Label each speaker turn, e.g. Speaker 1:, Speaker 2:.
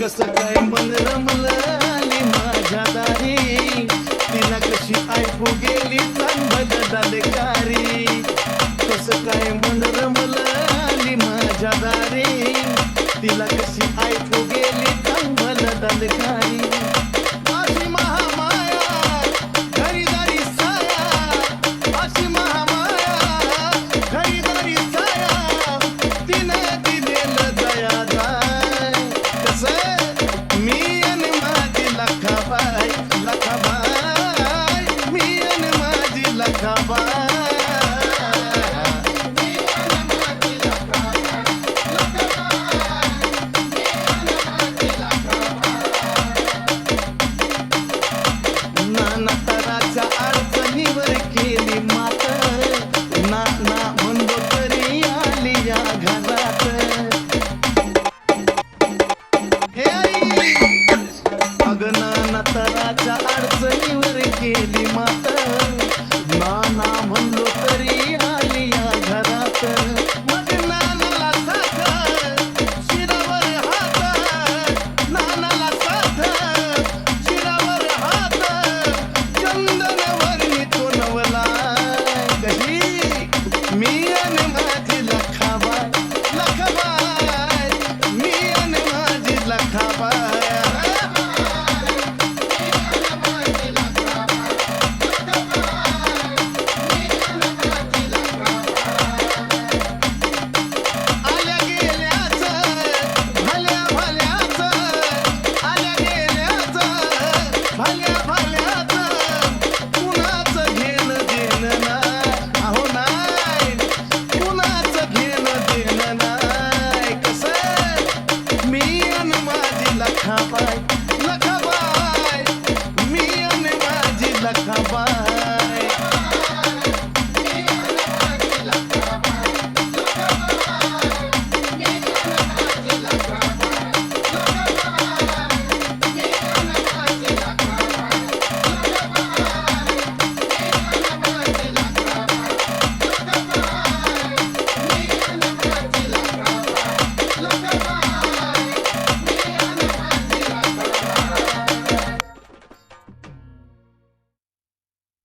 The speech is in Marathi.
Speaker 1: कस काय मन रमल आली माझ्या दारी तिला कशी ऐकू गेली कारी कस काय मन रमल आली माझ्या दारी तिला कशी ऐकू गेली कारी ele matar.